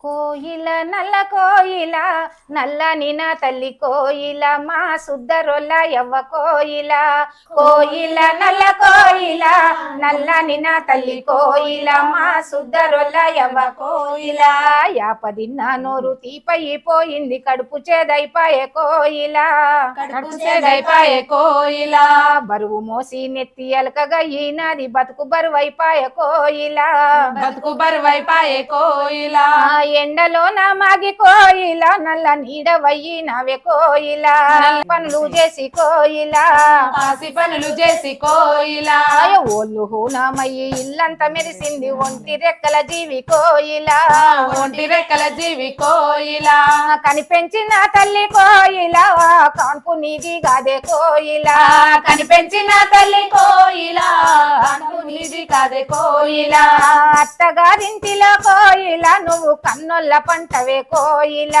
కోయిల నల్ల కోయిల నల్లని నా తల్లి కోయిల మా సుద్దరొల్ల ఎవ్వ కోయిల. కోయిల నల్ల కోయిల నల్లని నా తల్లి కోయిల మా సుద్దరొల్ల ఎవ్వ కోయిల. యాపదిన్న నోరు తీపయిపోయింది కడుపు చేదైపాయే కోయిల. కడుపు చెదైపాయే కోయిల. బరువు మోసి నెత్తి ఈనాది బతుకు బరువైపాయే కోయిల. బతుకు బరువైపాయే కోయిల. ఎండలో నా మాగి కోయిల నల్ల నీడ నవే కోయిల. పనులు చేసి కోయిల. పాసి పనులు చేసి కోయిల. ఓళ్ళు హూనమయ్యి ఇల్లంతా మెరిసింది ఒంటి రెక్కల జీవి కోయిల. ఒంటి రెక్కల జీవి కోయిల. కనిపెంచిన తల్లి కోయిల కాన్పు నీది గాదే కోయిల. కనిపెంచిన తల్లి కోయిల అంటూ నీది కాదే కోయిల. అత్తగారింటిలో కోయిల నువ్వు కన్నొల్ల పంటవే కోయిల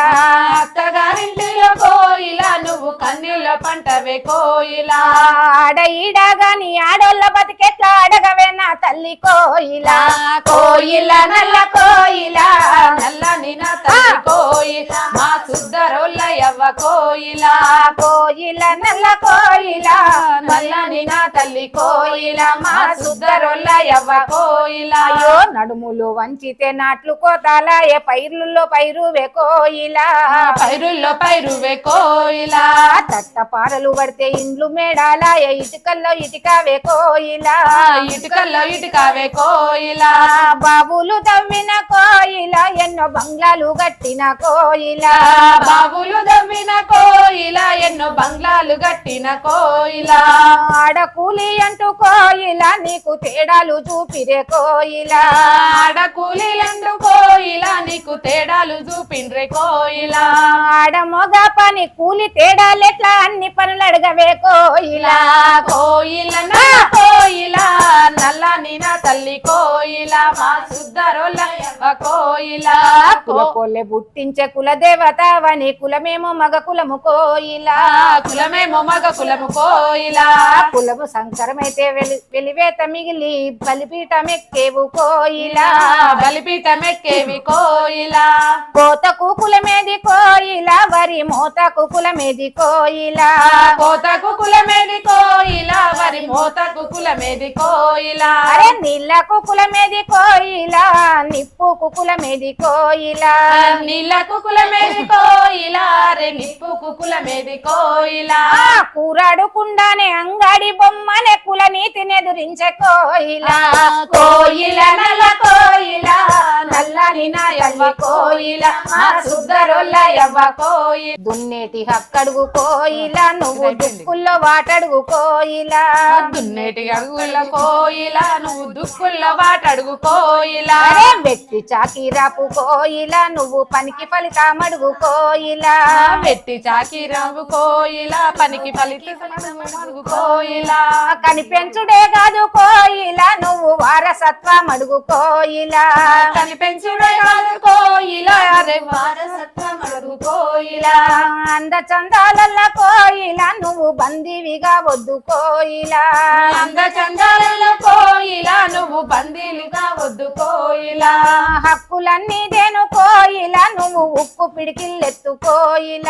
అత్తగారింటిలో కోయిల నువ్వు కన్నీళ్ళ పంటవే కోయిల ఆడ ఈడ గాని ఆడోళ్ళ బతికెట్లా అడగవే నా తల్లి కోయిల. కోయిల నల్ల కోయిల నల్లని నా తల్లి కోయిల. మా సుద్దరోళ్ళ ఎవ్వ కోయిల కోయిల నల్ల కోయిల నల్లని నా తల్లి కోయిల మా సుద్దరోళ్ళ ఎవ్వ కోయిల. అయ్యో నడుములు వంచితే నాట్లు కోతాలాయే పైర్లుల్లో పైరువే కోయిల. పైరుల్లో పైరువే కోయిల. తట్ట పారలు పడితే ఇండ్లు మేడాలాయే ఇటుకల్లో ఇటుకవే కోయిల. ఇటుకల్లో ఇటుకవే కోయిల. బాబులు తవ్విన కోయిల ఎన్నో బంగ్లాలు కట్టిన కోయిల. బాబులు దవ్విన కోయిల ఎన్నో బంగ్లాలు కట్టిన కోయిల. ఆడ కూలి అంటూ కోయిల నీకు తేడాలు చూపిరే కోయిల. ఆడ కూలీలందు కోయిల నీకు తేడాలు చూపిండ్రే కోయిల. ఆడ మొగ పని కూలి తేడాలెట్లా అన్ని పనులు అడగవే కోయిల. కోయిల నా కోయిల నల్లని నా తల్లి కోయిల. మా సుద్దరోళ్ళ కోయిల కుల పొల్లె పుట్టించే కుల దేవతావని కులమేమో మగ కులము కోయిల. కులమేమో మగ కులము కోయిల. కులము సంకరమైతే వెలి వెలివేత మిగిలి బలిపీఠం ఎక్కేవు కోయిల. బలిపీఠం ఎక్కేవి కోయిల. కోతకు కులమేది కోయిల. వరి మోతకు కులమేది కోయిల. కోతకు కులమేది కోయిల వరి మోతకు కులమేది కోయిల. అరే నీళ్ళకు కులమేది కోయిల నిప్పుకు కులమేది కోయిల. నీళ్ళకు కులమేది కోయిల రే నిప్పుకు కులమేది కోయిల. కూరాడుకుండానే అంగడి బొమ్మనే కుల నీతిని ఎదురించే కోయిల. కోయిల నల్ల కోయిల నల్లని నా యవ్వ కోయిల మా కోయిల దున్నేటి హక్కడుగు కోయిల నువ్వు దుక్కుల్లో వాటడుగు కోయిల దున్నేటి అడుగుల కోయిల నువ్వు దుక్కుల్ల వాటడుగు కోయిల వెట్టి చాకిరాపు కోయిల నువ్వు పనికి ఫలితామడుగు కోయిల పెట్టి చాకిరావు కోయిల పనికి ఫలితం అడుగు కోయిల కనిపెంచుడే కాదు కోయిల నువ్వు వారసత్వం అడుగు కోయిల కనిపెంచుడే కాదు కోయిల అరే వారసత్వం అడుగు కోయిల. అంద చందాలల్ల కోయిల నువ్వు బందీవిగా వద్దు కోయిల. అంద చందాలలో కోయిల నువ్వు బందీలుగా వద్దు కోయిల. హక్కులన్నీ దేను కోయిల నువ్వు ఉక్కు పిడికిల్లెత్తు కోయిల.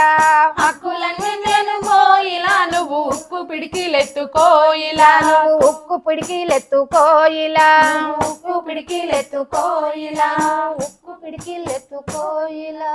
హక్కులన్నీ నేను కోయిల నువ్వు ఉక్కు పిడికిలెత్తు కోయిల. నువ్వు ఉక్కు పిడికిలెత్తు కోయిల. ఉక్కు పిడికిలెత్తు కోయిల. పిడికిల్లెత్తుకోయిలా